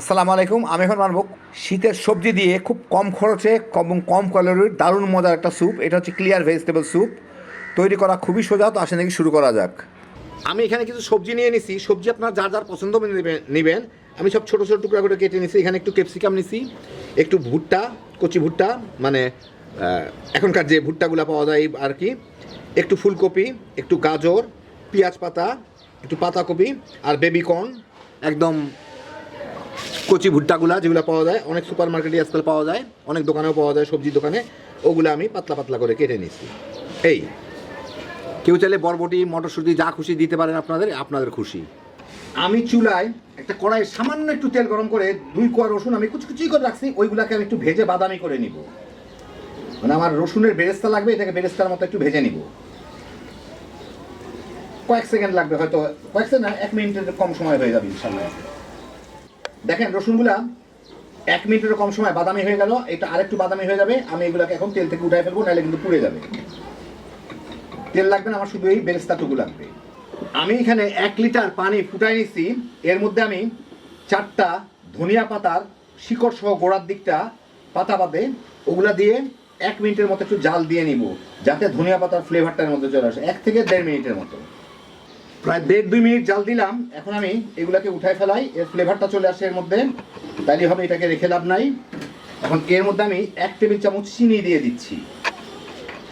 আসসালামু আলাইকুম, আমি এখন বানাবো শীতের সবজি দিয়ে খুব কম খরচে কম কম ক্যালোরির দারুণ মজার একটা স্যুপ। এটা হচ্ছে ক্লিয়ার ভেজিটেবল স্যুপ। তৈরি করা খুবই সোজা, তো আসে নাকি শুরু করা যাক। আমি এখানে কিছু সবজি নিয়ে নিছি। সবজি আপনার যার যার পছন্দ নেবেন আমি সব ছোটো ছোটো টুকরা করে কেটে নিছি। এখানে একটু ক্যাপসিকাম নিছি, একটু ভুট্টা, কচি ভুট্টা মানে এখনকার যে ভুট্টাগুলো পাওয়া যায় আর কি। একটু ফুলকপি, একটু গাজর, পেঁয়াজ পাতা, একটু পাতাকপি আর বেবিকর্ন একদম কচি ভুট্টাগুলা যেগুলো পাওয়া যায়, অনেক সুপার মার্কেটে আজকাল পাওয়া যায়, অনেক দোকানেও পাওয়া যায়, সবজির দোকানে। ওগুলো আমি পাতলা পাতলা করে কেটে নিচ্ছি। এই, কেউ চাইলে বরবটি, মটরশুঁটি, যা খুশি দিতে পারেন আপনাদের আপনাদের খুশি। আমি চুলায় একটা কড়াই সামান্য একটু তেল গরম করে দুই কোয়া রসুন আমি কুচকুচি করে রাখছি, ওইগুলাকে আমি একটু ভেজে বাদামি করে নিব। মানে আমার রসুনের বেরেস্তা লাগবে, এটাকে বেরেস্তার মতো একটু ভেজে নিব। কয়েক সেকেন্ড লাগবে হয়তো, কয়েক সেকেন্ড এক মিনিটের কম সময় হয়ে যাবে ইনশাল্লাহ দেখেন, রসুনগুলা এক মিনিটের কম সময় বাদামি হয়ে গেল, এটা আরেকটু বাদামি হয়ে যাবে, আমি এগুলাকে এখন তেল থেকে উঠাই ফেলব, নাহলে কিন্তু পুড়ে যাবে। তেল লাগবে না, আমার শুধু এই বেরেস্তাটুকু লাগবে। আমি এখানে এক লিটার পানি ফুটাই নিচ্ছি এর মধ্যে আমি চারটা ধনিয়া পাতার শিকড় সহ গোড়ার দিকটা পাতা পাতে ওগুলা দিয়ে এক মিনিটের মতো একটু জাল দিয়ে নিব, যাতে ধনিয়া পাতার ফ্লেভারটার মধ্যে চলে আসে, এক থেকে দেড় মিনিটের মতো। প্রায় দেড় দুই মিনিট জাল দিলাম। এখন আমি এগুলাকে উঠায় ফেলাই। এর ফ্লেভারটা চলে আসে এর মধ্যে। তাইলে হবে এটাকে রেখে লাভ নাই। এখন এর মধ্যে আমি এক টেবিল চামচ চিনি দিয়ে দিচ্ছি।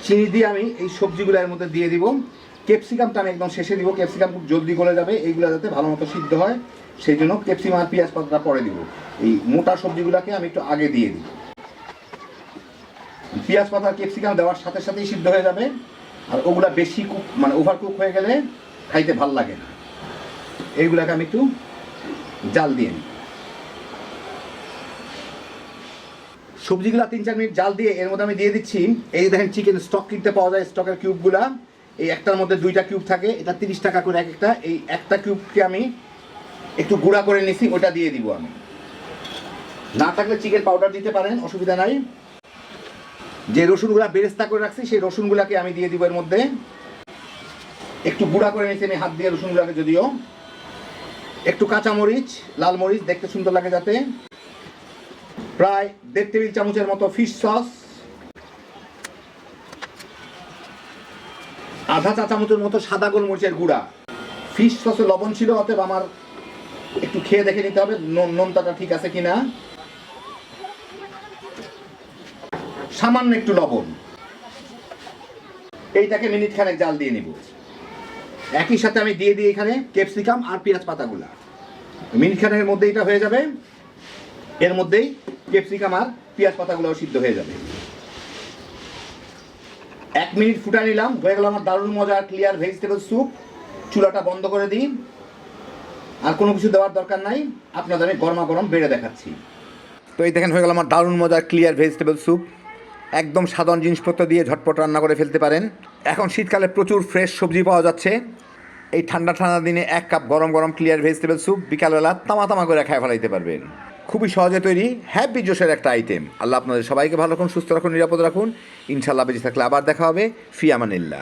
চিনি দিয়ে আমি এই সবজিগুলো এর মধ্যে দিয়ে দিব। ক্যাপসিকামটা আমি একদম শেষে দিব। ক্যাপসিকাম খুব জলদি গলে যাবে। এইগুলো যাতে ভালো মতো সিদ্ধ হয়। সেই জন্য ক্যাপসিকাম আর পেঁয়াজ পাতাটা পরে দিব। এই মোটা সবজিগুলোকে আমি একটু আগে দিয়ে দিই। পেঁয়াজ পাতা ক্যাপসিকাম দেওয়ার সাথে সাথেই সিদ্ধ হয়ে যাবে। আর ওগুলা বেশি কুক মানে ওভার কুক হয়ে গেলে খাইতে ভালো লাগে না। এইগুলাকে আমি একটু জাল দিয়ে নিই। সবজিগুলা তিন চার মিনিট জাল দিয়ে এর মধ্যে আমি দিয়ে দিচ্ছি। এই দেখেন চিকেন স্টক কিনতে পাওয়া যায় স্টকের কিউবগুলা এই একটার মধ্যে দুইটা কিউব থাকে, এটা তিরিশ টাকা করে এক একটা। এই একটা কিউবকে আমি একটু গুঁড়া করে নিছি, ওটা দিয়ে দিব আমি। না থাকলে চিকেন পাউডার দিতে পারেন, অসুবিধা নাই। যে রসুনগুলা বেরেস্তা করে রাখছি, সেই রসুনগুলাকে আমি দিয়ে দিব এর মধ্যে। একটু গুঁড়া করে নিয়েছি আমি হাত দিয়ে রসুনগুলাকে যদিও। একটু কাঁচা মরিচ, লাল মরিচ, দেখতে সুন্দর লাগে যাতে। প্রায় দেড় টেবিল চামচের মতো ফিশ সস আধা চা চামচের মতো সাদা গোলমরিচের গুঁড়া। ফিশ সসে লবণ ছিল, অতএব আমার একটু খেয়ে দেখে নিতে হবে নুন- নোনতাটা ঠিক আছে কিনা। সামান্য একটু লবণ। এইটাকে মিনিট খানেক জাল দিয়ে নিব। একই সাথে আমি দিয়ে দিই এখানে ক্যাপসিকাম আর পেঁয়াজ পাতাগুলা। মিনিট খানেকের মধ্যে এটা হয়ে যাবে। এর মধ্যেই ক্যাপসিকাম আর পেঁয়াজ পাতাগুলোও সিদ্ধ হয়ে যাবে। এক মিনিট ফুটা নিলাম, হয়ে গেল আমার দারুণ মজার ক্লিয়ার ভেজিটেবল স্যুপ চুলাটা বন্ধ করে দিই। আর কোনো কিছু দেওয়ার দরকার নাই, আপনাদের আমি গরমা গরম বেড়ে দেখাচ্ছি। তো এই দেখেন হয়ে গেল আমার দারুণ মজার ক্লিয়ার ভেজিটেবল স্যুপ একদম সাধারণ জিনিসপত্র দিয়ে ঝটপট রান্না করে ফেলতে পারেন। এখন শীতকালে প্রচুর ফ্রেশ সবজি পাওয়া যাচ্ছে। এই ঠান্ডা ঠান্ডা দিনে এক কাপ গরম গরম ক্লিয়ার ভেজিটেবল স্যুপ বিকালবেলা তামা তামা করে খায় ফেলাইতে পারবেন। খুবই সহজে তৈরি হ্যাপি জোশের একটা আইটেম আল্লাহ আপনাদের সবাইকে ভালো রাখুন, সুস্থ রাখুন, নিরাপদ রাখুন। ইনশাল্লাহ বেঁচে থাকলে আবার দেখা হবে। ফিয়ামানিল্লা